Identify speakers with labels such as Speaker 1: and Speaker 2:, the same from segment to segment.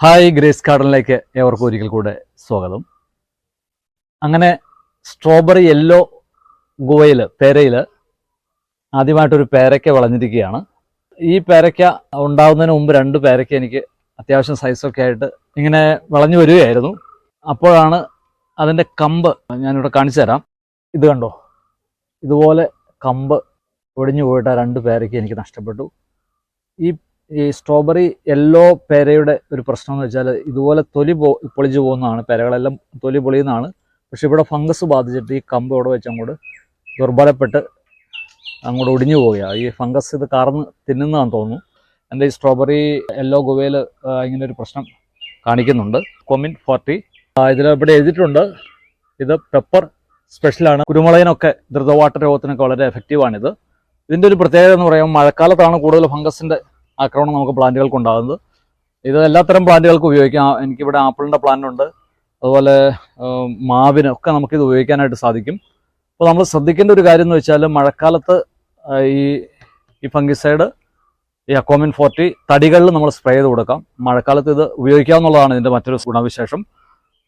Speaker 1: Hi grace ഗാർഡനിലേക്ക് ഏവർക്കും ഒരിക്കൽ കൂടെ സ്വാഗതം. അങ്ങനെ സ്ട്രോബെറി യെല്ലോ ഗുവയിൽ പേരയിൽ ആദ്യമായിട്ടൊരു പേരയ്ക്ക വളഞ്ഞിരിക്കുകയാണ്. ഈ പേരയ്ക്ക ഉണ്ടാകുന്നതിന് മുമ്പ് രണ്ട് പേരയ്ക്ക എനിക്ക് അത്യാവശ്യം സൈസൊക്കെ ആയിട്ട് ഇങ്ങനെ വളഞ്ഞു വരികയായിരുന്നു. അപ്പോഴാണ് അതിന്റെ കമ്പ് ഞാനിവിടെ കാണിച്ചു തരാം. ഇത് കണ്ടോ? ഇതുപോലെ കമ്പ് ഒടിഞ്ഞു പോയിട്ട് രണ്ട് പേരയ്ക്ക എനിക്ക് നഷ്ടപ്പെട്ടു. ഈ ഈ സ്ട്രോബെറി യെല്ലോ പേരയുടെ ഒരു പ്രശ്നം എന്ന് വെച്ചാൽ ഇതുപോലെ തൊലി പോ പൊളിച്ചു പോകുന്നതാണ്. പേരകളെല്ലാം തൊലി പൊളിയുന്നതാണ്. പക്ഷെ ഇവിടെ ഫംഗസ് ബാധിച്ചിട്ട് ഈ കമ്പ് ഇവിടെ വെച്ച് അങ്ങോട്ട് ദുർബലപ്പെട്ട് അങ്ങോട്ട് ഒടിഞ്ഞു പോവുകയാണ്. ഈ ഫംഗസ് ഇത് കാർന്ന് തിന്നുന്നതാണെന്ന് തോന്നുന്നു. എന്റെ ഈ സ്ട്രോബെറി യെല്ലോ ഗുവയിൽ ഇങ്ങനെ ഒരു പ്രശ്നം കാണിക്കുന്നുണ്ട്. കൊമിൻ ഫോർട്ടി ഇതിൽ ഇവിടെ എഴുതിയിട്ടുണ്ട്. ഇത് പെപ്പർ സ്പെഷ്യലാണ് കുരുമുളകിനൊക്കെ ദ്രുതവാട്ട രോഗത്തിനൊക്കെ വളരെ എഫക്റ്റീവാണിത് ഇതിന്റെ ഒരു പ്രത്യേകത എന്ന് പറയുമ്പോൾ മഴക്കാലത്താണ് കൂടുതൽ ഫംഗസിന്റെ ആക്രമണം നമുക്ക് പ്ലാന്റുകൾക്ക് ഉണ്ടാകുന്നത്. ഇത് എല്ലാത്തരം പ്ലാന്റുകൾക്ക് ഉപയോഗിക്കാം. എനിക്കിവിടെ ആപ്പിളിന്റെ പ്ലാന്റ് ഉണ്ട്. അതുപോലെ മാവിനൊക്കെ നമുക്കിത് ഉപയോഗിക്കാനായിട്ട് സാധിക്കും. അപ്പോൾ നമ്മൾ ശ്രദ്ധിക്കേണ്ട ഒരു കാര്യം എന്ന് വെച്ചാൽ മഴക്കാലത്ത് ഈ ഈ ഫംഗിസൈഡ് ഈ അക്കോമിൻ ഫോർട്ടി തടികളിൽ നമ്മൾ സ്പ്രേ ചെയ്ത് കൊടുക്കാം. മഴക്കാലത്ത് ഇത് ഉപയോഗിക്കാവുന്നതാണ് ഇതിന്റെ മറ്റൊരു ഗുണവിശേഷം.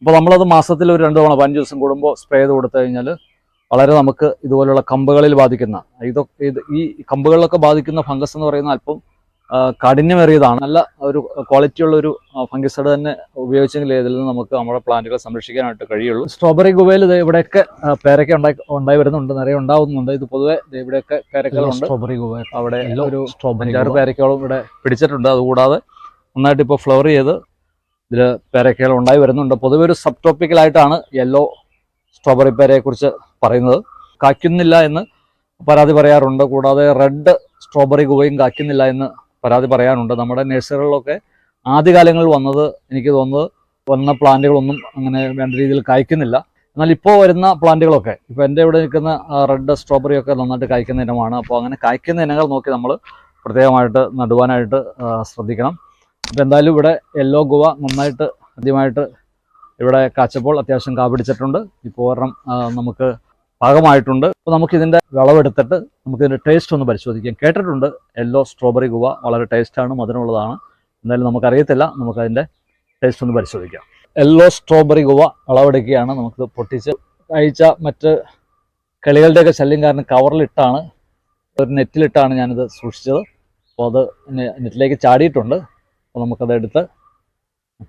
Speaker 1: അപ്പോൾ നമ്മളത് മാസത്തിൽ ഒരു രണ്ട് തവണ പതിനഞ്ച് ദിവസം കൂടുമ്പോൾ സ്പ്രേ ചെയ്ത് കൊടുത്തു കഴിഞ്ഞാൽ വളരെ നമുക്ക് ഇതുപോലുള്ള കമ്പുകളിൽ ബാധിക്കുന്ന ഇതൊക്കെ ഇത് ഈ കമ്പുകളിലൊക്കെ ബാധിക്കുന്ന ഫംഗസ് എന്ന് പറയുന്ന അല്പം ആ, കാഠിന്യമേറിയതാണ് നല്ല ഒരു ക്വാളിറ്റി ഉള്ള ഒരു ഫംഗിസൈഡ് തന്നെ ഉപയോഗിച്ചെങ്കിൽ ഇതിൽ നിന്ന് നമുക്ക് നമ്മുടെ പ്ലാന്റുകൾ സംരക്ഷിക്കാനായിട്ട് കഴിയുള്ളൂ. സ്ട്രോബെറി ഗുവയിൽ ഇത് ഇവിടെയൊക്കെ പേരക്ക ഉണ്ടായി ഉണ്ടായി വരുന്നുണ്ട് നിറയെ ഉണ്ടാവുന്നുണ്ട്. ഇത് പൊതുവെ ഇവിടെയൊക്കെ പേരക്കകളുണ്ട്.
Speaker 2: സ്ട്രോബെറി ഗുവ
Speaker 1: അവിടെ ഒരു
Speaker 2: സ്ട്രോബെറി
Speaker 1: അഞ്ചാറ് പേരക്കകളും ഇവിടെ പിടിച്ചിട്ടുണ്ട്. അതുകൂടാതെ നന്നായിട്ട് ഇപ്പോൾ ഫ്ലവർ ചെയ്ത് ഇതിൽ പേരക്കകൾ ഉണ്ടായി വരുന്നുണ്ട്. പൊതുവെ ഒരു സബ് ടോപ്പിക്കലായിട്ടാണ് യെല്ലോ സ്ട്രോബെറി പേരയെക്കുറിച്ച് പറയുന്നത്. കായ്ക്കുന്നില്ല എന്ന് പരാതി പറയാറുണ്ട്. കൂടാതെ റെഡ് സ്ട്രോബെറി ഗുവയും കായ്ക്കുന്നില്ല എന്ന് പരാതി പറയാനുണ്ട്. നമ്മുടെ നഴ്സറികളിലൊക്കെ ആദ്യകാലങ്ങളിൽ വന്നത് എനിക്ക് തോന്നുന്നത് വന്ന പ്ലാന്റുകളൊന്നും അങ്ങനെ വേണ്ട രീതിയിൽ കായ്ക്കുന്നില്ല. എന്നാൽ ഇപ്പോൾ വരുന്ന പ്ലാന്റുകളൊക്കെ ഇപ്പോൾ എന്റെ ഇവിടെ നിൽക്കുന്ന റെഡ് സ്ട്രോബെറി ഒക്കെ നന്നായിട്ട് കായ്ക്കുന്ന ഇനമാണ്. അപ്പോൾ അങ്ങനെ കായ്ക്കുന്ന ഇനങ്ങൾ നോക്കി നമ്മൾ പ്രത്യേകമായിട്ട് നടുവാനായിട്ട് ശ്രദ്ധിക്കണം. അപ്പോൾ എന്തായാലും ഇവിടെ യെല്ലോ ഗുവ നന്നായിട്ട് ആദ്യമായിട്ട് ഇവിടെ കാച്ചപ്പോൾ അത്യാവശ്യം കാ പിടിച്ചിട്ടുണ്ട്. ഇപ്പോൾ ഒരെണ്ണം നമുക്ക് പാകമായിട്ടുണ്ട് അപ്പോൾ നമുക്കിതിന്റെ വിളവെടുത്തിട്ട് നമുക്കിതിന്റെ ടേസ്റ്റ് ഒന്ന് പരിശോധിക്കാം. കേട്ടിട്ടുണ്ട് യെല്ലോ സ്ട്രോബെറി ഗുവ വളരെ ടേസ്റ്റാണ് മധുരമുള്ളതാണ്. എന്തായാലും നമുക്കറിയത്തില്ല അതിന്റെ ടേസ്റ്റ് ഒന്ന് പരിശോധിക്കാം. യെല്ലോ സ്ട്രോബെറി ഗുവ വിളവെടുക്കുകയാണ്. നമുക്ക് പൊട്ടിച്ച് കഴിച്ച മറ്റ് കിളികളുടെയൊക്കെ ശല്യം കാരണം കവറിലിട്ടാണ് ഒരു നെറ്റിലിട്ടാണ് ഞാനിത് സൂക്ഷിച്ചത്. അപ്പോൾ അത് നെറ്റിലേക്ക് ചാടിയിട്ടുണ്ട്. അപ്പോൾ നമുക്കത് എടുത്ത്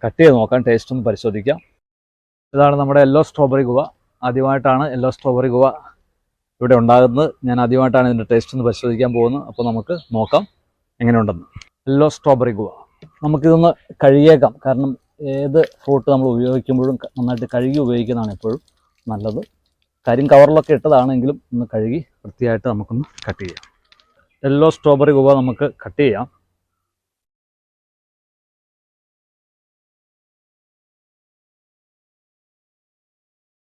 Speaker 1: കട്ട് ചെയ്ത് നോക്കാം ടേസ്റ്റ് ഒന്ന് പരിശോധിക്കാം. ഇതാണ് നമ്മുടെ യെല്ലോ സ്ട്രോബെറി ഗുവ. ആദ്യമായിട്ടാണ് യെല്ലോ സ്ട്രോബെറി ഗുവ ഇവിടെ ഉണ്ടാകുന്നത്. ഞാൻ ആദ്യമായിട്ടാണ് ഇതിന്റെ ടേസ്റ്റ് ഒന്ന് പരിശോധിക്കാൻ പോകുന്നത്. അപ്പോൾ നമുക്ക് നോക്കാം എങ്ങനെയുണ്ടെന്ന്. Yellow strawberry guava. നമുക്കിതൊന്ന് കഴുകിയേക്കാം. കാരണം ഏത് ഫ്രൂട്ട് നമ്മൾ ഉപയോഗിക്കുമ്പോഴും നന്നായിട്ട് കഴുകി ഉപയോഗിക്കുന്നതാണ് എപ്പോഴും നല്ലത്. കാര്യം കവറിലൊക്കെ ഇട്ടതാണെങ്കിലും ഒന്ന് കഴുകി വൃത്തിയായിട്ട് നമുക്കൊന്ന് കട്ട് ചെയ്യാം. യെല്ലോ സ്ട്രോബെറി ഗുവ നമുക്ക് കട്ട് ചെയ്യാം.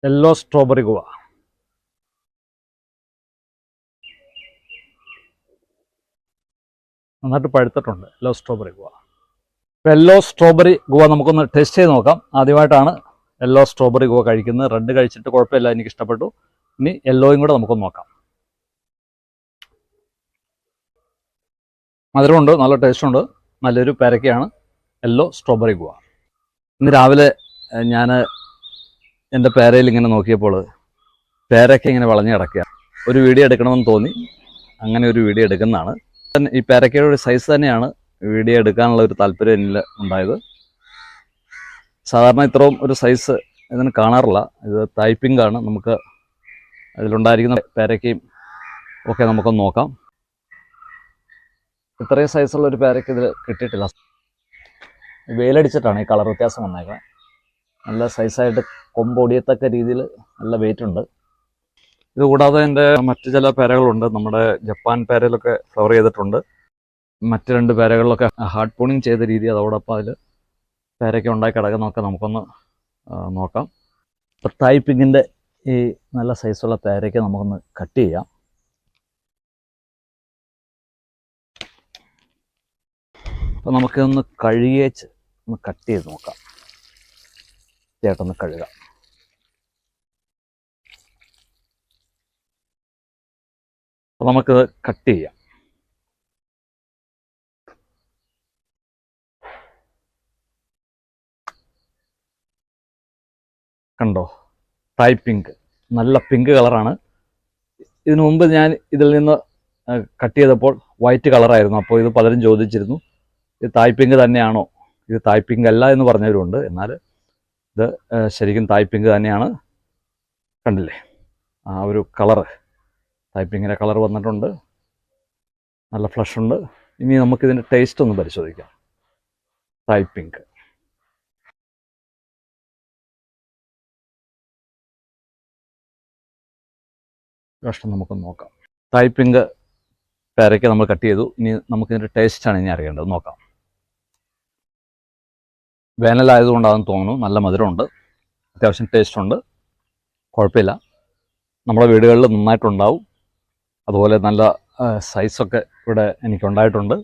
Speaker 1: Yellow strawberry guava. നന്നായിട്ട് പഴുത്തിട്ടുണ്ട്. Yellow strawberry guava. Yellow strawberry guava നമുക്കൊന്ന് ടേസ്റ്റ് ചെയ്ത് നോക്കാം. ആദ്യമായിട്ടാണ് യെല്ലോ സ്ട്രോബെറി ഗുവ കഴിക്കുന്നത്. റെഡ് കഴിച്ചിട്ട് കുഴപ്പമില്ല എനിക്ക് ഇഷ്ടപ്പെട്ടു. ഇനി യെല്ലോയും കൂടെ നമുക്കൊന്ന് നോക്കാം. മധുരമുണ്ട് നല്ല ടേസ്റ്റുണ്ട് നല്ലൊരു പേരക്കയാണ് യെല്ലോ സ്ട്രോബെറി ഗുവ. ഇന്ന് രാവിലെ ഞാൻ എന്റെ പേരയിൽ ഇങ്ങനെ നോക്കിയപ്പോൾ പേരൊക്കെ ഇങ്ങനെ വളഞ്ഞു കിടക്കുക. ഒരു വീഡിയോ എടുക്കണമെന്ന് തോന്നി. അങ്ങനെ ഒരു വീഡിയോ എടുക്കുന്നതാണ്. ഈ പേരക്കയുടെ ഒരു സൈസ് തന്നെയാണ് വീഡിയോ എടുക്കാനുള്ള ഒരു താല്പര്യം എന്നിൽ ഉണ്ടായത്. സാധാരണ ഇത്രയും ഒരു സൈസ് ഇതിന് കാണാറില്ല. ഇത് ടൈപ്പിംഗ് ആണ്. നമുക്ക് അതിലുണ്ടായിരിക്കുന്ന പേരക്കയും ഒക്കെ നമുക്കൊന്ന് നോക്കാം. ഇത്രയും സൈസുള്ള ഒരു പേരയ്ക്ക് ഇതിൽ കിട്ടിയിട്ടില്ല. വെയിലടിച്ചിട്ടാണ് ഈ കളർ വ്യത്യാസം വന്നേക്കുന്നത്. നല്ല സൈസായിട്ട് കൊമ്പൊടിയത്തക്ക രീതിയിൽ നല്ല വെയിറ്റ് ഉണ്ട്. ഇത് കൂടാതെ എന്റെ മറ്റ് ചില പേരകളുണ്ട്. നമ്മുടെ ജപ്പാൻ പേരയിലൊക്കെ ഫ്ലവർ ചെയ്തിട്ടുണ്ട്. മറ്റ് രണ്ട് പേരകളിലൊക്കെ ഹാർഡ് പൂണിങ് ചെയ്ത രീതി അതോടൊപ്പം അതിൽ പേരയ്ക്ക ഉണ്ടായി കിടക്കുന്നതൊക്കെ നമുക്കൊന്ന് നോക്കാം. ഇപ്പോൾ ടൈപ്പിങ്ങിന്റെ ഈ നല്ല സൈസുള്ള പേരയ്ക്ക നമുക്കൊന്ന് കട്ട് ചെയ്യാം. അപ്പോൾ നമുക്കൊന്ന് കഴുകിയേച്ച് ഒന്ന് കട്ട് ചെയ്ത് നോക്കാം. ചേട്ടൊന്ന് കഴുകാം. അപ്പോൾ നമുക്കിത് കട്ട് ചെയ്യാം. കണ്ടോ? തായ് പിങ്ക്. നല്ല പിങ്ക് കളറാണ്. ഇതിനു മുമ്പ് ഞാൻ ഇതിൽ നിന്ന് കട്ട് ചെയ്തപ്പോൾ വൈറ്റ് കളറായിരുന്നു. അപ്പോൾ ഇത് പലരും ചോദിച്ചിരുന്നു ഇത് തായ് പിങ്ക് തന്നെയാണോ? ഇത് തായ് പിങ്ക് അല്ല എന്ന് പറഞ്ഞവരുണ്ട്. എന്നാൽ ഇത് ശരിക്കും തായ്പിങ്ക് തന്നെയാണ്. കണ്ടില്ലേ? ആ ഒരു കളറ് തായ്പിങ്കിന്റെ കളർ വന്നിട്ടുണ്ട്. നല്ല ഫ്ലഷ് ഉണ്ട്. ഇനി നമുക്കിതിന്റെ ടേസ്റ്റ് ഒന്ന് പരിശോധിക്കാം. തായ്പിങ്ക് കഷ്ടം നമുക്കൊന്ന് നോക്കാം. തായ്പിങ്ക് പേരയ്ക്ക് നമ്മൾ കട്ട് ചെയ്തു. ഇനി നമുക്കിതിന്റെ ടേസ്റ്റാണ് ഇനി അറിയേണ്ടത്. നോക്കാം. വേനലായതുകൊണ്ടാണെന്ന് തോന്നുന്നു. നല്ല മധുരമുണ്ട്. അത്യാവശ്യം ടേസ്റ്റ് ഉണ്ട്. കുഴപ്പമില്ല. നമ്മുടെ വീടുകളിൽ നന്നായിട്ടുണ്ടാവും. അതുപോലെ നല്ല സൈസൊക്കെ ഇവിടെ എനിക്കുണ്ടായിട്ടുണ്ട്.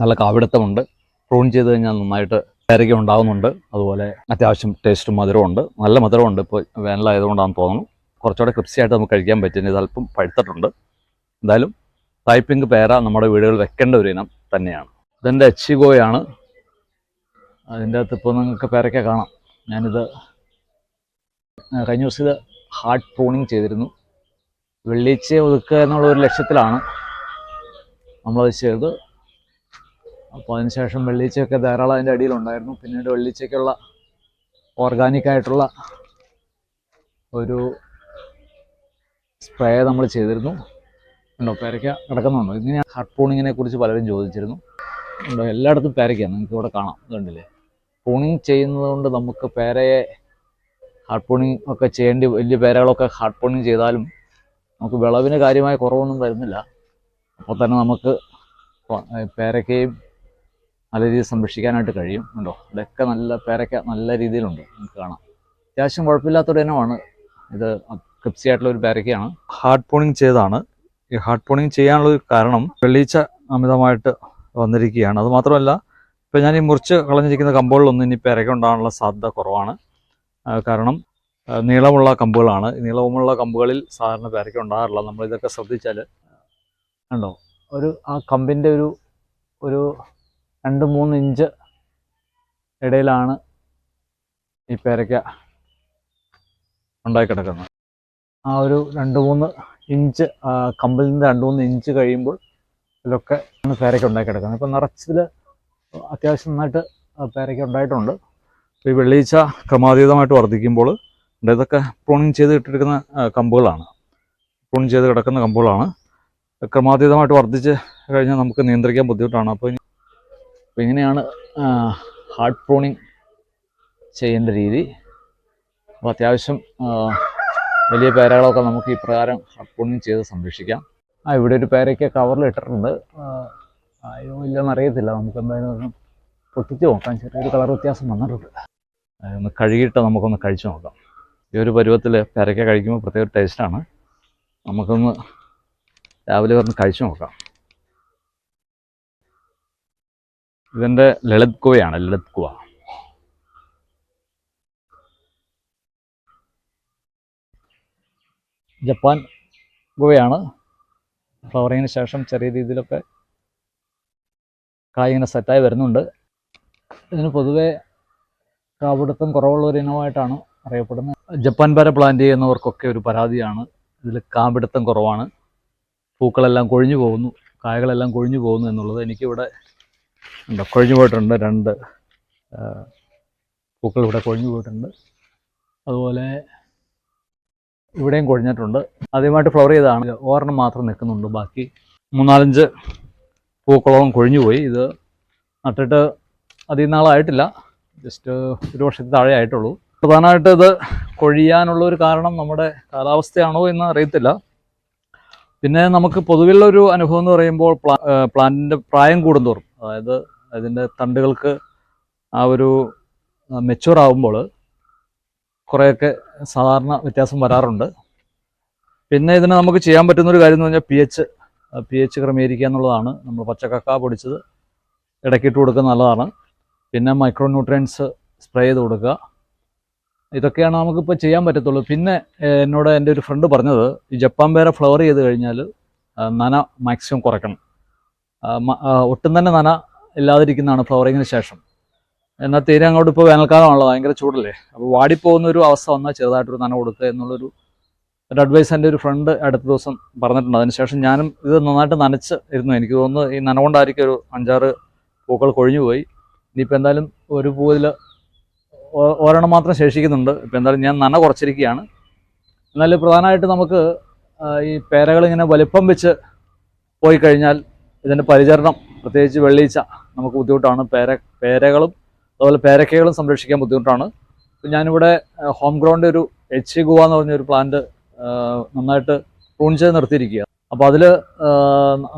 Speaker 1: നല്ല കാവിടുത്തമുണ്ട്. പ്രൂൺ ചെയ്ത് കഴിഞ്ഞാൽ നന്നായിട്ട് പേരയ്ക്ക ഉണ്ടാവുന്നുണ്ട്. അതുപോലെ അത്യാവശ്യം ടേസ്റ്റും മധുരമുണ്ട് നല്ല മധുരമുണ്ട് ഇപ്പോൾ വേനലായതുകൊണ്ടാണെന്ന് തോന്നുന്നു. കുറച്ചുകൂടെ കൃപ്സിയായിട്ട് നമുക്ക് കഴിക്കാൻ പറ്റുന്ന അല്പം പഴുത്തിട്ടുണ്ട്. എന്തായാലും ടൈപ്പിംഗ് പേര നമ്മുടെ വീടുകളിൽ വെക്കേണ്ട ഒരു ഇനം തന്നെയാണ്. ഇതെന്റെ എച്ചിഗോയാണ് അതിന്റെ അകത്ത് ഇപ്പോൾ നിങ്ങൾക്ക് പേരയ്ക്ക കാണാം. ഞാനിത് കഴിഞ്ഞ ദിവസം ഇത് ഹാർഡ് പ്രൂണിങ് ചെയ്തിരുന്നു. വെള്ളിച്ച ഒതുക്കുക എന്നുള്ള ഒരു ലക്ഷ്യത്തിലാണ് നമ്മളത് ചെയ്തത്. അപ്പോൾ അതിനുശേഷം വെള്ളിച്ചയൊക്കെ ധാരാളം അതിന്റെ അടിയിലുണ്ടായിരുന്നു. പിന്നീട് വെള്ളിച്ചയ്ക്കുള്ള ഓർഗാനിക്കായിട്ടുള്ള ഒരു സ്പ്രേ നമ്മൾ ചെയ്തിരുന്നു. ഉണ്ടോ പേരയ്ക്ക കിടക്കുന്നുണ്ടോ? ഇങ്ങനെ ഹാർട്ട് പ്രൂണിങ്ങിനെ കുറിച്ച് പലരും ചോദിച്ചിരുന്നു. ഉണ്ടോ എല്ലായിടത്തും പേരയ്ക്കാണ് നിങ്ങൾക്ക് ഇവിടെ കാണാം. ഇതുണ്ടല്ലേ? പ്രൂണിങ് ചെയ്യുന്നത് കൊണ്ട് നമുക്ക് പേരയെ ഹാർട്ട് പൂണിങ് ഒക്കെ ചെയ്യേണ്ടി വലിയ പേരകളൊക്കെ ഹാർട്ട് പൂണിങ് ചെയ്താലും നമുക്ക് വിളവിന് കാര്യമായ കുറവൊന്നും വരുന്നില്ല അപ്പോൾ തന്നെ നമുക്ക് പേരക്കയും നല്ല രീതിയിൽ സംരക്ഷിക്കാനായിട്ട് കഴിയും. ഉണ്ടോ ഇതൊക്കെ നല്ല പേരക്ക നല്ല രീതിയിലുണ്ട്. നമുക്ക് കാണാം. അത്യാവശ്യം കുഴപ്പമില്ലാത്തൊരു ഇനമാണ് ഇത് ക്രിപ്സി ആയിട്ടുള്ള ഒരു പേരക്കയാണ് ഹാർഡ് പോണിങ് ചെയ്താണ്. ഈ ഹാർഡ് പോണിങ് ചെയ്യാനുള്ള കാരണം വെള്ളീച്ച അമിതമായിട്ട് വന്നിരിക്കുകയാണ്. അത് മാത്രമല്ല ഇപ്പം ഞാൻ ഈ മുറിച്ച് കളഞ്ഞിരിക്കുന്ന കമ്പുകളിലൊന്നും ഇനി പെരക ഉണ്ടാകാനുള്ള സാധ്യത കുറവാണ്. കാരണം നീളമുള്ള കമ്പുകളാണ്. നീളമുള്ള കമ്പുകളിൽ സാധാരണ പെരക്ക ഉണ്ടാകാറില്ല. നമ്മൾ ഇതൊക്കെ ശ്രദ്ധിച്ചാൽ ഉണ്ടോ ഒരു ആ കമ്പിന്റെ ഒരു ഒരു രണ്ട് മൂന്ന് ഇഞ്ച് ഇടയിലാണ് ഈ പേരയ്ക്ക ഉണ്ടായി കിടക്കുന്നത്. ആ ഒരു രണ്ട് മൂന്ന് ഇഞ്ച് കമ്പിൽ നിന്ന് രണ്ട് മൂന്ന് ഇഞ്ച് കഴിയുമ്പോൾ ഇതിലൊക്കെ പേരയ്ക്ക ഉണ്ടായി കിടക്കുന്നത്. ഇപ്പം നിറച്ചതിൽ അത്യാവശ്യം നന്നായിട്ട് പേരയ്ക്ക് ഉണ്ടായിട്ടുണ്ട്. ഈ വെള്ളീച്ച ക്രമാതീതമായിട്ട് വർദ്ധിക്കുമ്പോൾ ഇതൊക്കെ പ്രൂണിങ് ചെയ്ത് ഇട്ടിരിക്കുന്ന കമ്പുകളാണ്. പ്രൂൺ ചെയ്ത് കിടക്കുന്ന കമ്പുകളാണ്. ക്രമാതീതമായിട്ട് വർദ്ധിച്ച് കഴിഞ്ഞാൽ നമുക്ക് നിയന്ത്രിക്കാൻ ബുദ്ധിമുട്ടാണ്. അപ്പോൾ ഇങ്ങനെയാണ് ഹാർഡ് പ്രൂണിങ് ചെയ്യേണ്ട രീതി. അപ്പോൾ അത്യാവശ്യം വലിയ പേരകളൊക്കെ നമുക്ക് ഈ പ്രകാരം ഹാർഡ് പ്രൂണിങ് ചെയ്ത് സംരക്ഷിക്കാം. ആ ഇവിടെ ഒരു പേരയ്ക്ക് കവറിൽ ഇട്ടിട്ടുണ്ട്. ആയോ ഇല്ലെന്ന് അറിയത്തില്ല. നമുക്ക് എന്തായാലും പൊട്ടിച്ചു നോക്കാം. ചെറിയൊരു കളർ വ്യത്യാസം വന്നിട്ടുണ്ട്. ഒന്ന് കഴുകിയിട്ട് നമുക്കൊന്ന് കഴിച്ചു നോക്കാം. ഈ ഒരു പരുവത്തിൽ പെരയ്ക്ക കഴിക്കുമ്പോൾ പ്രത്യേക ഒരു ടേസ്റ്റാണ് നമുക്കൊന്ന് രാവിലെ വന്ന് കഴിച്ചു നോക്കാം. ഇതിന്റെ ലളിത് കുവയാണ് ലളിത് കുവ. ജപ്പാൻ ഗുവയാണ് ഫ്ലവറിങ്ങിന് ശേഷം ചെറിയ രീതിയിലൊക്കെ കായ് ഇങ്ങനെ സെറ്റായി വരുന്നുണ്ട്. ഇതിന് പൊതുവേ കാപിടുത്തം കുറവുള്ള ഒരു ഇനമായിട്ടാണ് അറിയപ്പെടുന്നത്. ജപ്പാൻ വരെ പ്ലാന്റ് ചെയ്യുന്നവർക്കൊക്കെ ഒരു പരാതിയാണ്. ഇതിൽ കാപിടുത്തം കുറവാണ്. പൂക്കളെല്ലാം കൊഴിഞ്ഞു പോകുന്നു. കായകളെല്ലാം കൊഴിഞ്ഞു പോകുന്നു എന്നുള്ളത് എനിക്കിവിടെ ഉണ്ടോ? കൊഴിഞ്ഞു പോയിട്ടുണ്ട്. രണ്ട് പൂക്കൾ ഇവിടെ കൊഴിഞ്ഞു പോയിട്ടുണ്ട്. അതുപോലെ ഇവിടെയും കൊഴിഞ്ഞിട്ടുണ്ട്. ആദ്യമായിട്ട് ഫ്ലവർ ചെയ്തതാണ്. ഒരെണ്ണം മാത്രം നിൽക്കുന്നുണ്ട്. ബാക്കി മൂന്നാലഞ്ച് പൂക്കളോളം കൊഴിഞ്ഞുപോയി ഇത് നട്ടിട്ട് അധികം നാളായിട്ടില്ല. ജസ്റ്റ് ഒരു വർഷത്തിൽ താഴെ ആയിട്ടുള്ളൂ. പ്രധാനമായിട്ട് ഇത് കൊഴിയാനുള്ള ഒരു കാരണം നമ്മുടെ കാലാവസ്ഥയാണോ എന്ന് അറിയത്തില്ല. പിന്നെ നമുക്ക് പൊതുവെയുള്ള ഒരു അനുഭവം എന്ന് പറയുമ്പോൾ പ്ലാ പ്ലാന്റിന്റെ പ്രായം കൂടുന്തോറും അതായത് അതിന്റെ തണ്ടുകൾക്ക് ആ ഒരു മെച്ചൂർ ആവുമ്പോൾ കുറേയൊക്കെ സാധാരണ വ്യത്യാസം വരാറുണ്ട്. പിന്നെ ഇതിന് നമുക്ക് ചെയ്യാൻ പറ്റുന്ന ഒരു കാര്യം എന്ന് പറഞ്ഞാൽ പി എച്ച് പി എച്ച് ക്രമീകരിക്കുക എന്നുള്ളതാണ്. നമ്മൾ പച്ചക്കക്ക പൊടിച്ചത്. ഇടയ്ക്കിട്ട് കൊടുക്കുന്നത് നല്ലതാണ്. പിന്നെ മൈക്രോ ന്യൂട്രിയൻസ് സ്പ്രേ ചെയ്ത് കൊടുക്കുക. ഇതൊക്കെയാണ് നമുക്കിപ്പോൾ ചെയ്യാൻ പറ്റത്തുള്ളൂ. പിന്നെ എന്നോട് എന്റെ ഒരു ഫ്രണ്ട് പറഞ്ഞത് ഈ ജപ്പാൻ പേര ഫ്ലവർ ചെയ്ത് കഴിഞ്ഞാൽ നന മാക്സിമം കുറയ്ക്കണം. ഒട്ടും തന്നെ നന ഇല്ലാതിരിക്കുന്നതാണ് ഫ്ലവറിങ്ങിന് ശേഷം. എന്നാൽ തീരെ അങ്ങോട്ട് ഇപ്പോൾ വേനൽക്കാലമാണല്ലോ ഭയങ്കര ചൂടല്ലേ? അപ്പോൾ വാടിപ്പോകുന്ന ഒരു അവസ്ഥ വന്നാൽ ചെറുതായിട്ടൊരു നന കൊടുക്കുക എന്നുള്ളൊരു ഒരു അഡ്വൈസ് എന്റെ ഒരു ഫ്രണ്ട് അടുത്ത ദിവസം പറഞ്ഞിട്ടുണ്ട്. അതിനുശേഷം ഞാനും ഇത് നന്നായിട്ട് നനച്ച് ഇരുന്നു. എനിക്ക് തോന്നുന്നു ഈ നനവുകൊണ്ടായിരിക്കും ഒരു അഞ്ചാറ് പൂക്കൾ കൊഴിഞ്ഞു പോയി. ഇനിയിപ്പോൾ എന്തായാലും ഒരു പൂവിൽ ഒരെണ്ണം മാത്രം ശേഷിക്കുന്നുണ്ട്. ഇപ്പോൾ എന്തായാലും ഞാൻ നന കുറച്ചിരിക്കുകയാണ്. എന്നാലും പ്രധാനമായിട്ട് നമുക്ക് ഈ പേരകളിങ്ങനെ വലിപ്പം വെച്ച് പോയി കഴിഞ്ഞാൽ ഇതിന്റെ പരിചരണം പ്രത്യേകിച്ച് വെള്ളീച്ച നമുക്ക് ബുദ്ധിമുട്ടാണ്. പേര പേരകളും അതുപോലെ പേരക്കകളും സംരക്ഷിക്കാൻ ബുദ്ധിമുട്ടാണ്. ഞാനിവിടെ ഹോം ഗ്രൗണ്ട് ഒരു എച്ച് ഗുവ എന്ന് പറഞ്ഞൊരു പ്ലാന്റ് നന്നായിട്ട് പ്രൂൺ ചെയ്ത് നിർത്തിയിരിക്കുക. അപ്പോൾ അതിൽ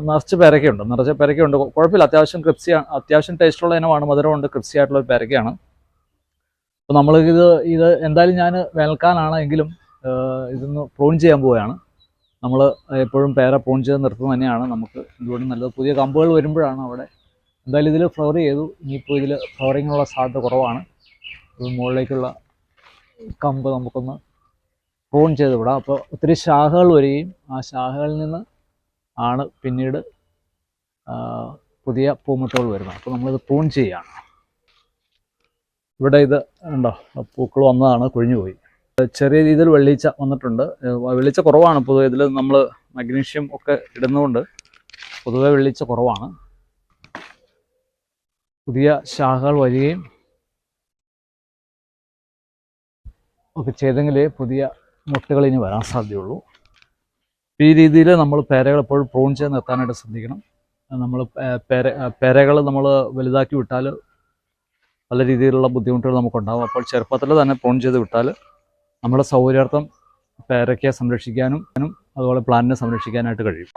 Speaker 1: നിറച്ച് പേരക്കയുണ്ട്. നിറച്ച് പേരക്കയുണ്ട്. കുഴപ്പമില്ല അത്യാവശ്യം ക്രിപ്സി അത്യാവശ്യം ടേസ്റ്റുള്ള ഇനമാണ്. മധുരമുണ്ട്. ക്രിപ്സി ആയിട്ടുള്ള ഒരു പേരക്കയാണ്. അപ്പോൾ നമ്മൾ ഇത് ഇത് എന്തായാലും ഞാൻ വേനൽക്കാലാണ് എങ്കിലും ഇതൊന്ന് പ്രൂൺ ചെയ്യാൻ പോവുകയാണ്. നമ്മൾ എപ്പോഴും പേര പ്രൂൺ ചെയ്ത് നിർത്തുന്നത് തന്നെയാണ്. നമുക്ക് ഇതുകൊണ്ട് നല്ലത്. പുതിയ കമ്പുകൾ വരുമ്പോഴാണ് അവിടെ എന്തായാലും ഇതിൽ ഫ്ലവർ ചെയ്തു. ഇനിയിപ്പോൾ ഇതിൽ ഫ്ലവറിങ്ങിനുള്ള സാധ്യത കുറവാണ്. മുകളിലേക്കുള്ള കമ്പ് നമുക്കൊന്ന് പ്രൂൺ ചെയ്ത് വിടാം അപ്പോൾ ഒത്തിരി ശാഖകൾ വരികയും ആ ശാഖകളിൽ നിന്ന് ആണ് പിന്നീട് പുതിയ പൂമുട്ടുകൾ വരുന്നത്. അപ്പോൾ നമ്മളിത് പ്രൂൺ ചെയ്യുകയാണ്. ഇവിടെ ഇത് ഉണ്ടോ പൂക്കൾ വന്നതാണ് കൊഴിഞ്ഞു പോയി ചെറിയ രീതിയിൽ വെള്ളീച്ച വന്നിട്ടുണ്ട്. വെള്ളിച്ച കുറവാണ്. പൊതുവെ ഇതിൽ നമ്മൾ മഗ്നീഷ്യം ഒക്കെ ഇടുന്നതുകൊണ്ട് പൊതുവെ വെള്ളീച്ച കുറവാണ്. പുതിയ ശാഖകൾ വരികയും ഒക്കെ ചെയ്തെങ്കിലേ പുതിയ മുട്ടുകൾ ഇനി വരാൻ സാധ്യതയുള്ളൂ. ഈ രീതിയിൽ നമ്മൾ പേരകൾ എപ്പോഴും പ്രൂൺ ചെയ്ത് നിർത്താനായിട്ട് ശ്രദ്ധിക്കണം. നമ്മൾ പേര പേരകൾ നമ്മൾ വലുതാക്കി വിട്ടാൽ പല രീതിയിലുള്ള ബുദ്ധിമുട്ടുകൾ നമുക്കുണ്ടാകും അപ്പോൾ ചെറുപ്പത്തിൽ തന്നെ പ്രൂൺ ചെയ്ത് വിട്ടാൽ നമ്മുടെ സൗകര്യാർത്ഥം പേരയ്ക്ക് സംരക്ഷിക്കാനും അതുപോലെ പ്ലാന്റിനെ സംരക്ഷിക്കാനായിട്ട് കഴിയും.